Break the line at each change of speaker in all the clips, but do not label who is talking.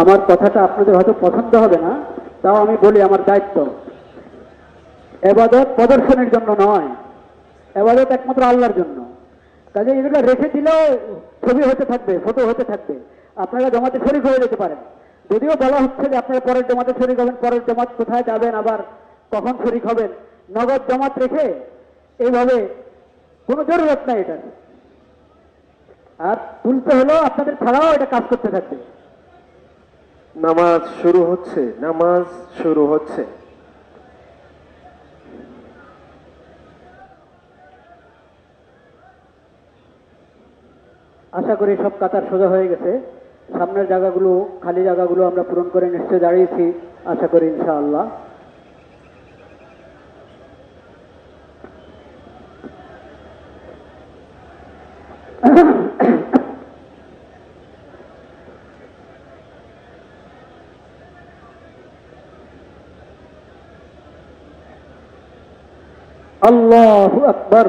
আমার কথাটা আপনাদের হয়তো পছন্দ হবে না, তাও আমি বলি আমার দায়িত্ব। এবাদত প্রদর্শনের জন্য নয়, এবাদত একমাত্র আল্লাহর জন্য। কাজে এগুলো রেখে দিলেও ছবি হতে থাকবে, ফটো হতে থাকবে, আপনারা জমাতে শরিক হয়ে যেতে পারেন। যদিও বলা হচ্ছে যে আপনারা পরের জমাতে শরিক হবেন, পরের জমাত কোথায় যাবেন, আবার কখন শরিক হবেন, নগদ জমাত রেখে এইভাবে কোনো জরুরত নাই এটা আর তুলতে হলেও আপনাদের ছাড়াও এটা কাজ করতে থাকবে।
নামাজ শুরু হচ্ছে, নামাজ শুরু হচ্ছে।
আশা করি সব কাতার সোজা হয়ে গেছে। সামনের জায়গাগুলো, খালি জায়গাগুলো আমরা পূরণ করে নিশ্চয় দাঁড়িয়েছি, আশা করি ইনশাআল্লাহ আল্লাহু আকবার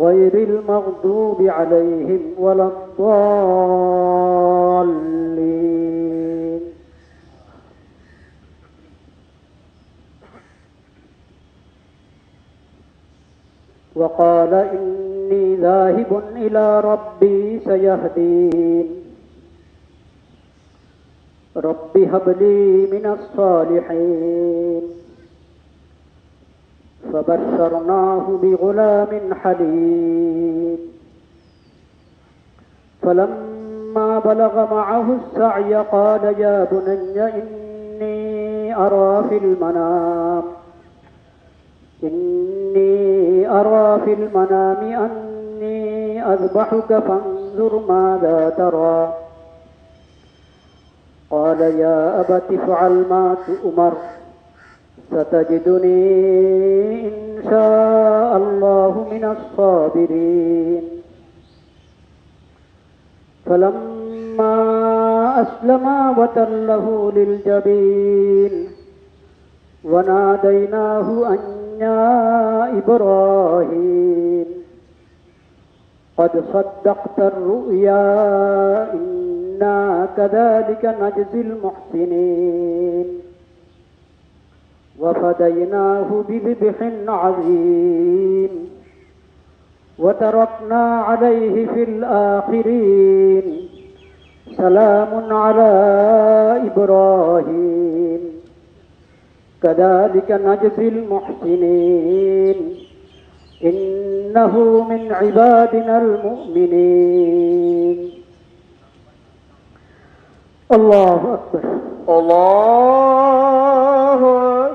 غير المغضوب عليهم ولا الضالين. وقال إني ذاهب إلى ربي سيهدين. رب هب لي من الصالحين. فبشرناه بغلام حليم. فلما بلغ معه السعي قال يا بني إني أرى في المنام. إني أرى في المنام أني أذبحك فانظر ماذا ترى. قال يا أبت افعل ما تؤمر. ستجدني إن شاء الله من الصابرين. فلما أسلما وتله للجبين وناديناه أن يا إبراهيم قد صدقت الرؤيا إنا كذلك نجزي المحسنين. وفديناه بذبح عظيم وتركنا عليه في الآخرين. سلام على إبراهيم. كذلك نجزي المحسنين. إنه من عبادنا المؤمنين. الله أكبر.
الله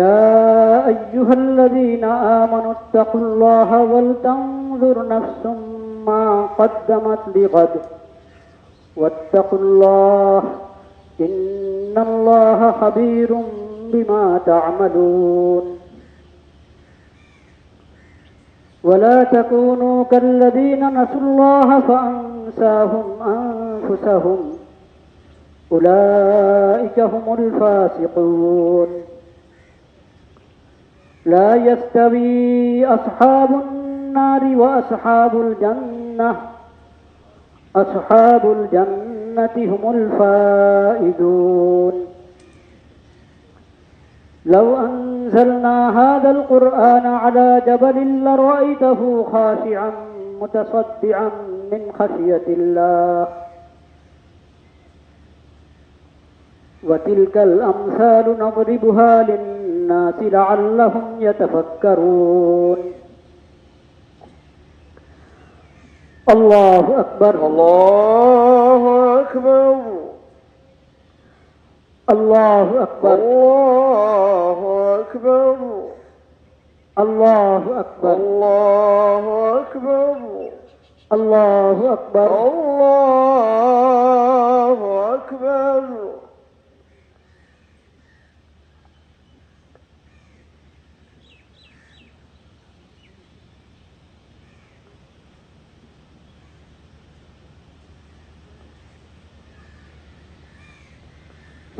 يا أيها الذين آمنوا اتقوا الله ولتنظر نفس ما قدمت لغد. واتقوا الله إن الله خبير بما تعملون. ولا تكونوا كالذين نسوا الله فأنساهم أنفسهم. أولئك هم الفاسقون. لا يستوي أصحاب النار وأصحاب الجنة. أصحاب الجنة هم الفائزون. لو أنزلنا هذا القرآن على جبل لرأيته خاشعا متصدعا من خشية الله. وتلك الأمثال نضربها للناس لعلهم يتفكرون. الله أكبر.
الله أكبر.
الله أكبر.
الله أكبر.
الله أكبر.
الله أكبر.
الله أكبر.
الله أكبر.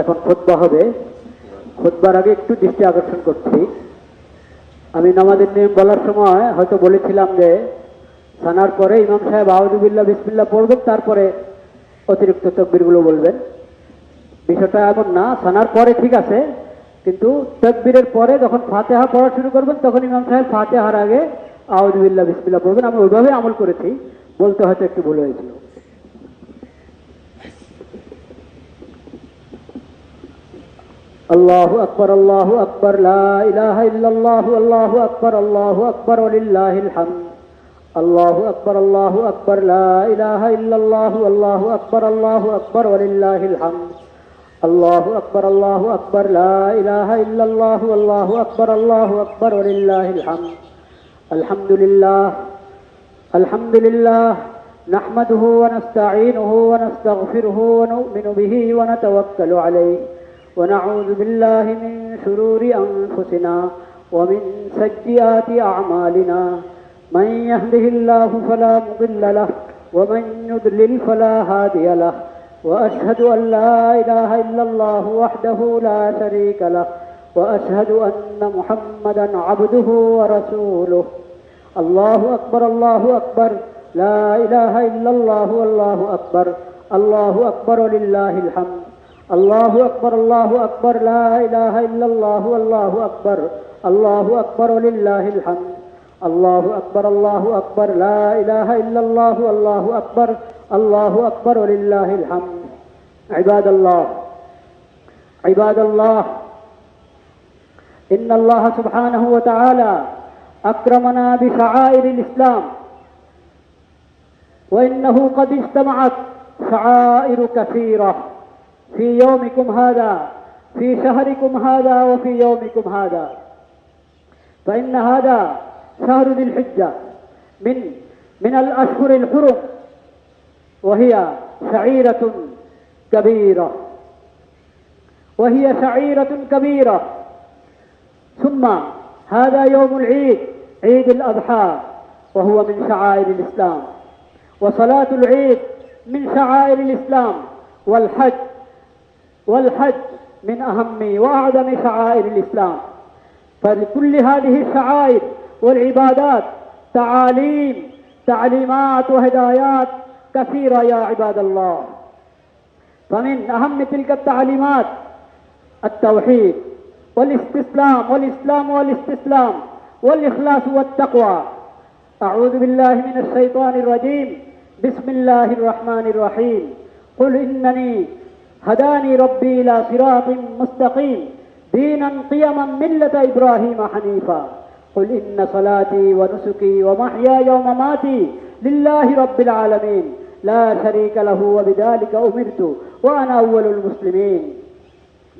এখন খুতবা হবে। খুতবার আগে একটু দৃষ্টি আকর্ষণ করছি। আমি নামাজের নিয়ম বলার সময় হয়তো বলেছিলাম যে, সানার পরে ইমাম সাহেব আউজুবিল্লাহ বিসমিল্লাহ পড়বেন, তারপরে অতিরিক্ত তকবিরগুলো বলবেন। বিষয়টা এমন না, সানার পরে ঠিক আছে, কিন্তু তকবীরের পরে যখন ফাতেহা পড়া শুরু করবেন, তখন ইমাম সাহেব ফাতেহার আগে আউজুবিল্লাহ বিসমিল্লাহ পড়বেন। আমি ওইভাবে আমল করেছি, বলতে হয়তো একটু ভুল হয়েছিল। الله أكبر الله أكبر لا إله إلا الله الله أكبر الله أكبر ولله الحمد. الله أكبر الله أكبر لا إله إلا الله الله أكبر الله أكبر ولله الحمد. الله أكبر الله أكبر لا إله إلا الله الله أكبر الله أكبر ولله الحمد. الحمد لله الحمد لله نحمده ونستعينه ونستغفره ونؤمن به ونتوكل عليه. ونعوذ بالله من شرور أنفسنا ومن سيئات أعمالنا. من يهده الله فلا مضل له ومن يضلل فلا هادي له. وأشهد أن لا إله إلا الله وحده لا شريك له. وأشهد أن محمدا عبده ورسوله. الله أكبر الله أكبر. لا إله إلا الله والله أكبر. الله أكبر لله الحمد. الله أكبر الله أكبر لا إله إلا الله والله أكبر. الله أكبر لله الحمد. الله أكبر الله أكبر لا إله إلا الله والله أكبر. الله أكبر لله الحمد. عباد الله عباد الله إن الله سبحانه وتعالى أكرمنا بشعائر الإسلام وإنه قد اجتمعت شعائر كثيرة. في يومكم هذا في شهركم هذا وفي يومكم هذا. فإن هذا شهر ذي الحجة من من الأشهر الحرم وهي شعيرة كبيرة. وهي شعيرة كبيرة. ثم هذا يوم العيد عيد الأضحى وهو من شعائر الإسلام. وصلاة العيد من شعائر الإسلام والحج والحج من أهم وأعظم شعائر الإسلام. فلكل هذه الشعائر والعبادات تعاليم تعليمات وهدايات كثيرة يا عباد الله. فمن أهم تلك التعليمات التوحيد والاستسلام والإسلام والاستسلام والإخلاص والتقوى. أعوذ بالله من الشيطان الرجيم. بسم الله الرحمن الرحيم. قل إنني هداني ربي إلى صراط مستقيم. دينا قيما ملة إبراهيم حنيفا. قل إن صلاتي ونسكي ومحياي ومماتي لله رب العالمين. لا شريك له وبذلك أمرت وأنا أول المسلمين.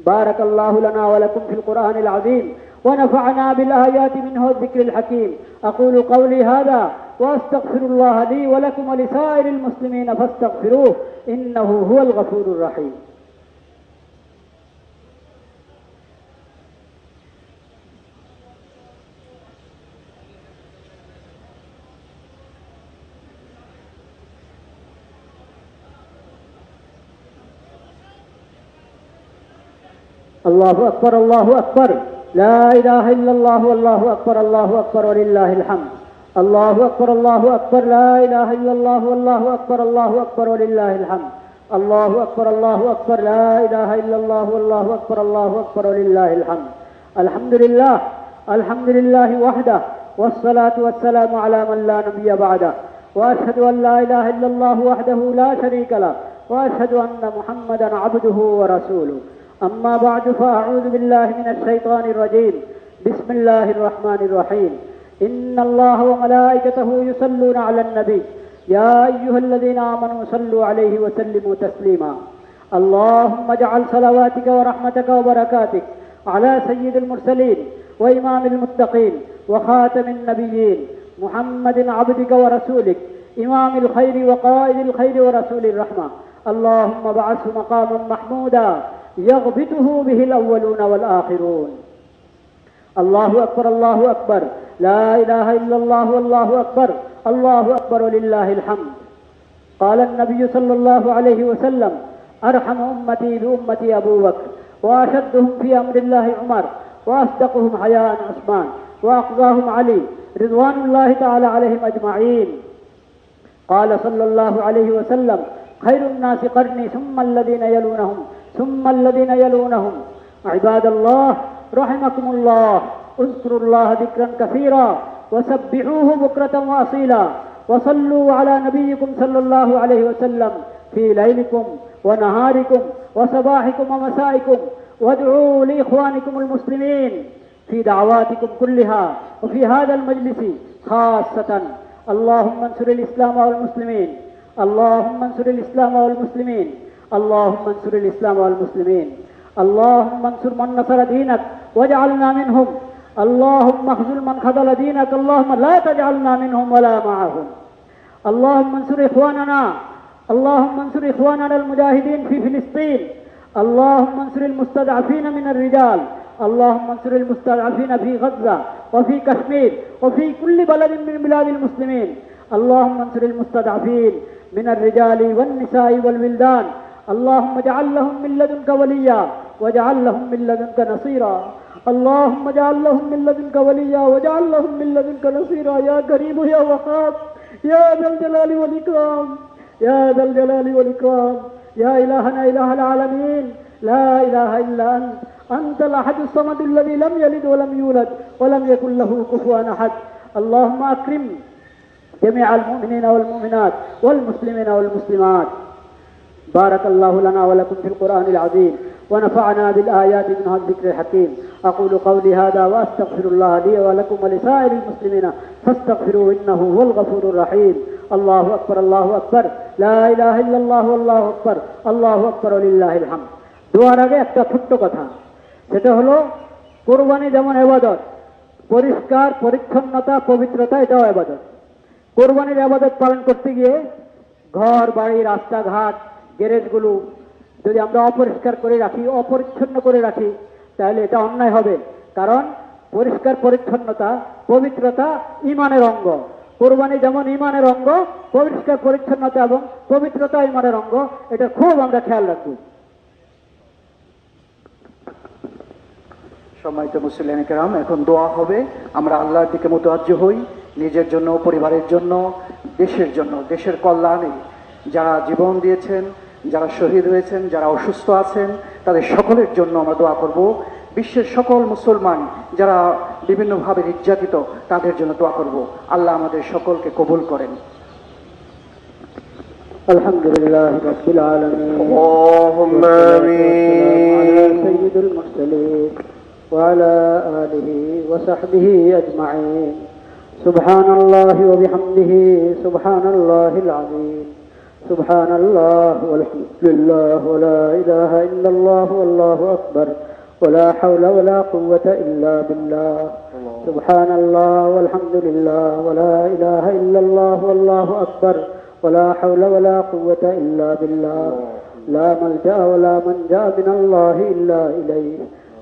بارك الله لنا ولكم في القرآن العظيم. ونفعنا بالآيات منه الذكر الحكيم. أقول قولي هذا وأستغفر الله لي ولكم ولسائر المسلمين فاستغفروه إنه هو الغفور الرحيم. الله أكبر الله أكبر. لا إله إلا الله والله أكبر الله أكبر ولله الحمد. الله أكبر الله أكبر لا إله إلا الله والله أكبر الله أكبر ولله الحمد. الله أكبر الله أكبر لا إله إلا الله والله أكبر الله أكبر ولله الحمد. الحمد لله الحمد لله وحده والصلاة والسلام على من لا نبي بعده. وأشهد أن لا إله إلا الله وحده لا شريك له. وأشهد أن محمدا عبده ورسوله. أما بعد فأعوذ بالله من الشيطان الرجيم. بسم الله الرحمن الرحيم. إن الله وملائكته يصلون على النبي. يا أيها الذين آمنوا صلوا عليه وسلموا تسليما. اللهم اجعل صلواتك ورحمتك وبركاتك على سيد المرسلين وإمام المتقين وخاتم النبيين محمد عبدك ورسولك إمام الخير وقائد الخير ورسول الرحمة. اللهم بعثه مقاما محمودا يغبطه به الأولون والآخرون. الله أكبر الله أكبر. لا إله إلا الله والله أكبر. الله أكبر ولله الحمد. قال النبي صلى الله عليه وسلم أرحم أمتي بأمتي أبو بكر وأشدهم في أمر الله عمر وأصدقهم حياء عثمان وأقضاهم علي رضوان الله تعالى عليهم أجمعين. قال صلى الله عليه وسلم خير الناس قرني ثم الذين يلونهم ثم الذين يلونهم. عباد الله رحمكم الله. اذكروا الله ذكرا كثيرا. وسبحوه بكرة وأصيلا. وصلوا على نبيكم صلى الله عليه وسلم في ليلكم ونهاركم وصباحكم ومسائكم. وادعوا لإخوانكم المسلمين في دعواتكم كلها وفي هذا المجلس خاصة. اللهم انصر الإسلام والمسلمين. اللهم انصر الإسلام والمسلمين. اللهم انصر الإسلام والمسلمين. اللهم انصر من نصر دينك واجعلنا منهم. اللهم اخذل من خذل دينك. اللهم لا تجعلنا منهم ولا معهم. اللهم انصر إخواننا. اللهم انصر إخواننا المجاهدين في فلسطين. اللهم انصر المستضعفين من الرجال. اللهم انصر المستضعفين في غزة وفي كشمير وفي كل بلد من بلاد المسلمين. اللهم انصر المستضعفين من الرجال والنساء والولدان. اللهم اجعل لهم من لدنك وليا واجعل لهم من لدنك نصيرا. اللهم اجعل لهم من لدنك وليا واجعل لهم من لدنك نصيرا. يا كريم يا وهاب يا ذا الجلال والإكرام يا ذا الجلال والإكرام. يا إلهنا إله العالمين لا إله إلا أنت. أنت الأحد الصمد الذي لم يلد ولم يولد ولم يكن له كفوا أحد. اللهم أكرم جميع المؤمنين والمؤمنات والمسلمين والمسلمات. بارك الله لنا ولكم في القرآن العظيم ونفعنا بالآيات من هذا الذكر الحكيم أقول قولي هذا وأستغفر الله لي ولكم ولسائر المسلمين فاستغفروه إنه هو الغفور الرحيم الله أكبر الله أكبر لا إله إلا الله والله أكبر الله أكبر ولله الحمد দোয়ার আগে একটা ছোট্ট কথা সেটা হলো কোরবানি যেমন এবাদত পরিষ্কার পরিচ্ছন্নতা পবিত্রতা এটাও এবাদত কোরবানির আবাদত পালন করতে গিয়ে ঘর বাড়ি রাস্তাঘাট গ্যারেজগুলো যদি আমরা অপরিষ্কার করে রাখি, অপরিচ্ছন্ন করে রাখি, তাহলে এটা অন্যায় হবে। কারণ পরিষ্কার পরিচ্ছন্নতা, পবিত্রতা ইমানের অঙ্গ। কোরবানি যেমন ইমানের অঙ্গ, পরিষ্কার পরিচ্ছন্নতা এবং পবিত্রতা ইমানের অঙ্গ, এটা খুব আমরা খেয়াল রাখব।
সম্মানিত মুসলিম কেরাম, এখন দোয়া হবে। আমরা আল্লাহর দিকে মোতাজ্য হই, নিজের জন্য, পরিবারের জন্য, দেশের জন্য, দেশের কল্যাণে। যারা জীবন দিয়েছেন যারা শহীদ হয়েছেন যারা অসুস্থ আছেন তাদের সকলের জন্য আমরা দোয়া করব। বিশ্বের সকল মুসলমান যারা বিভিন্নভাবে নির্যাতিত তাদের জন্য দোয়া করব। আল্লাহ আমাদের সকলকে কবুল করেন।
আলহামদুলিল্লাহ সুবহান আলামিন। আল্লাহুম্মা سبحان الله والحمد لله ولا إله إلا الله والله أكبر ولا حول ولا قوة إلا بالله سبحان الله والحمد لله ولا إله إلا الله والله أكبر ولا حول ولا قوة إلا بالله لا ملجأ ولا منجأ من الله إلا إليه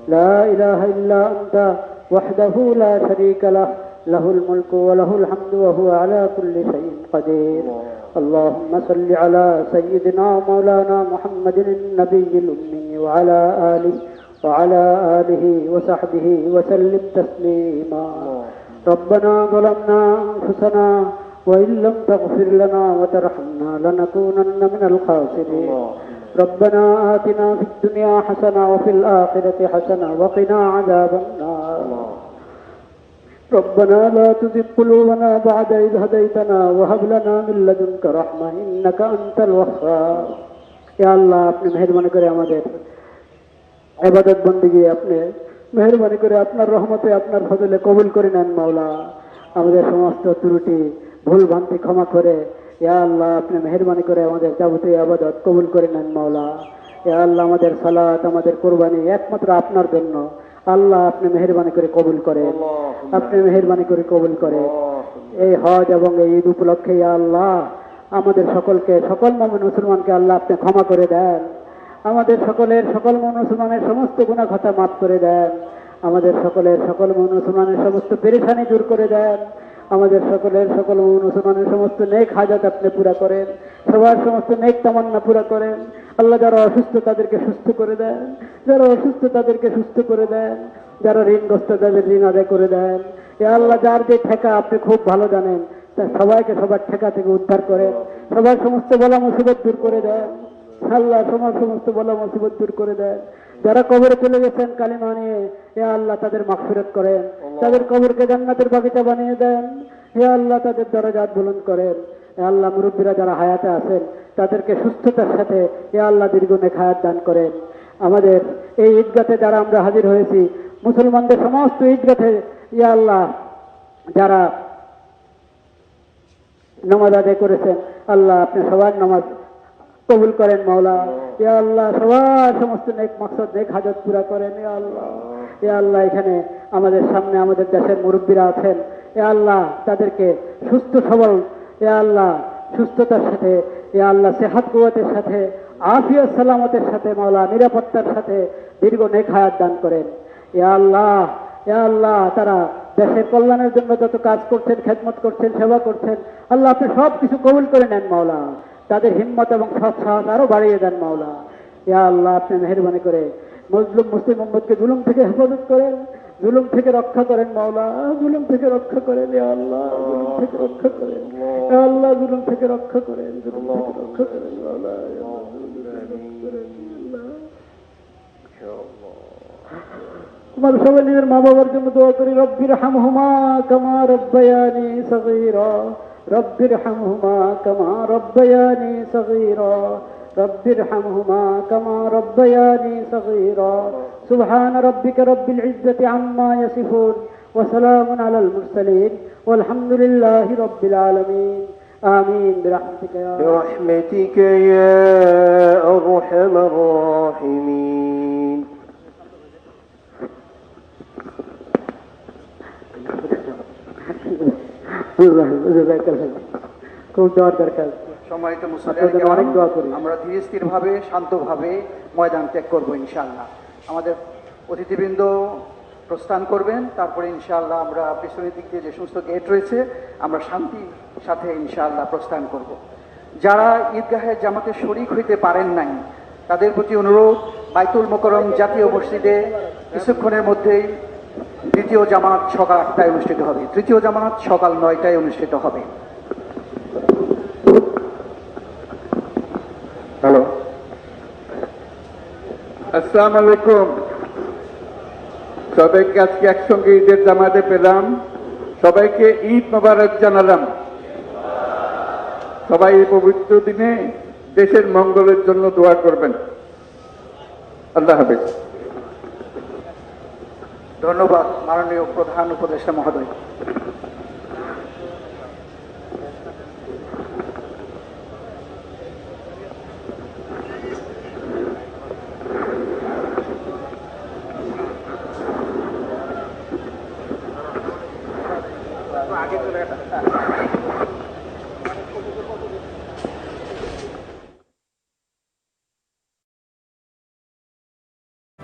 لا إله إلا أنت وحده لا شريك له له الملك وله الحمد وهو على كل شيء قدير اللهم صل على سيدنا مولانا محمد النبي الأمي وعلى آله وعلى آله وصحبه وسلم تسليما. ربنا ظلمنا أنفسنا وإن لم تغفر لنا وترحمنا لنكونن من الخاسرين. ربنا آتنا في الدنيا حسنة وفي الآخرة حسنة وقنا عذاب النار. ربنا لا تزغ قلوبنا بعد إذ هديتنا وهب لنا من لدنك رحمة إنك أنت الوهاب يا الله আপনি মেহেরবানি করে আমাদের এবাদত বন্দিগি আপনি মেহরবানি করে আপনার রহমতে আপনার ফজলে কবুল করে নেন মাওলা আমাদের সমস্ত ত্রুটি ভুল ভ্রান্তি ক্ষমা করে ইয়া আল্লাহ আপনি মেহরবানি করে আমাদের যাবতীয় আবাদত কবুল করে নেন মাওলা ইয়া আল্লাহ আমাদের সালাত আমাদের কোরবানি একমাত্র আপনার জন্য আল্লাহ আপনি মেহরবানি করে কবুল করে। আপনি মেহরবানি করে কবুল করে। এই হজ এবং এই ঈদ উপলক্ষে আল্লাহ আমাদের সকলকে সকল মমিন মুসলমানকে আল্লাহ আপনি ক্ষমা করে দেন। আমাদের সকলের সকল মোমিন মুসলমানের সমস্ত গুণা খাতা মাফ করে দেন। আমাদের সকলের সকল মোমিন মুসলমানের সমস্ত পেরেশানি দূর করে দেন। আমাদের সকলের সকল মুসলমানের সমস্ত নেক হাজাত আপনি পুরা করেন। সবার সমস্ত নেক তামান্না পুরা করেন। আল্লাহ যারা অসুস্থ তাদেরকে সুস্থ করে দেন। যারা অসুস্থ তাদেরকে সুস্থ করে দেন। যারা ঋণগ্রস্ত তাদের ঋণ আদায় করে দেন। এ আল্লাহ যার যে ঠেকা আপনি খুব ভালো জানেন, তা সবাইকে সবার ঠেকা থেকে উদ্ধার করেন। সবার সমস্ত বলা মুসিবত দূর করে দেন। আল্লাহ সবার সমস্ত বলা মুসিবত দূর করে দেন। যারা কবরে চলে গেছেন কালিমা নিয়ে এ আল্লাহ তাদের মাগফিরাত করেন। তাদের কবরকে জান্নাতের বাগিচা বানিয়ে দেন। হে আল্লাহ তাদের দরজাত বুলন্দ করেন। এ আল্লাহ মুরব্বীরা যারা হায়াতে আছেন তাদেরকে সুস্থতার সাথে এ আল্লাহ দীর্ঘনে খায়াত দান করেন। আমাদের এই ঈদগাতে যারা আমরা হাজির হয়েছি মুসলমানদের সমস্ত ঈদগাতে ইয়া আল্লাহ যারা নামাজ আদায় করেছেন আল্লাহ আপনি সবার নামাজ কবুল করেন মাওলা। ইয়া আল্লাহ, সবার সমস্ত নেক মকসদ নেক হাজত পুরা করেন ইয়া আল্লাহ। ইয়া আল্লাহ, এখানে আমাদের সামনে আমাদের দেশের মুরব্বীরা আছেন। ইয়া আল্লাহ, তাদেরকে সুস্থ, সবল ইয়া আল্লাহ, সুস্থতার সাথে ইয়া আল্লাহ, সেহাত কুয়াতের সাথে, আফিয়ত, সালামতের সাথে মাওলা, নিরাপত্তার সাথে দীর্ঘ নেক হায়াত দান করেন। ইয়া আল্লাহ ইয়া আল্লাহ, তারা দেশের কল্যাণের জন্য যত কাজ করছেন, খেদমত করছেন, সেবা করছেন, আল্লাহ আপনি সব কিছু কবুল করে নেন মাওলা। তাদের হিম্মত এবং সৎ সাহস আরও বাড়িয়ে দেন মাওলা ইয়া আল্লাহ, আপনি মেহরবানি করে মুসলিম মুসলিম উম্মতকে জুলুম থেকে হেফাজত করেন, জুলুম থেকে রক্ষা করেন মাওলা, জুলুম থেকে রক্ষা করেন, ইয়া আল্লাহ, জুলুম থেকে রক্ষা করেন, ইয়া আল্লাহ, জুলুম থেকে রক্ষা করেন, জুলুম থেকে রক্ষা করেন মাওলা। তোমার সবাই নিজের মা বাবার জন্য দোয়া করি রব্বির হামহুমা কামা রব্বায়ানি সগীরা رب ارحمهما كما ربياني صغيرا. رب ارحمهما كما ربياني صغيرا. سبحان ربك رب العزة عما يصفون وسلام على المرسلين والحمد لله رب العالمين. آمين. برحمتك يا
برحمتك يا أرحم الراحمين.
খুব দর দরকার
সম্মানিত
জন্য অনেক দোয়া করি।
আমরা ধীরে স্থিরভাবে শান্তভাবে ময়দান ত্যাগ করব ইনশাআল্লাহ আমাদের অতিথিবৃন্দ প্রস্থান করবেন তারপরে ইনশাআল্লাহ আমরা পিছনের দিক দিয়ে যে সমস্ত গেট রয়েছে আমরা শান্তির সাথে ইনশাআল্লাহ প্রস্থান করব। যারা ঈদগাহের জামাতে শরিক হইতে পারেন নাই তাদের প্রতি অনুরোধ বাইতুল মোকরম জাতীয় মসজিদে কিছুক্ষণের মধ্যেই দ্বিতীয় জামাত সকাল আটটায় অনুষ্ঠিত হবে। তৃতীয় জামাত সকাল নয়টায় অনুষ্ঠিত হবে।
হ্যালো।
আসসালামু আলাইকুম। সবাইকে আজকে একসঙ্গে ঈদের জামাতে পেলাম। সবাইকে ঈদ মোবারক জানালাম। সবাই এই পবিত্র দিনে দেশের মঙ্গলের জন্য দোয়া করবেন। আল্লাহ হাফেজ।
ধন্যবাদ মাননীয় প্রধান উপদেষ্টা মহোদয়।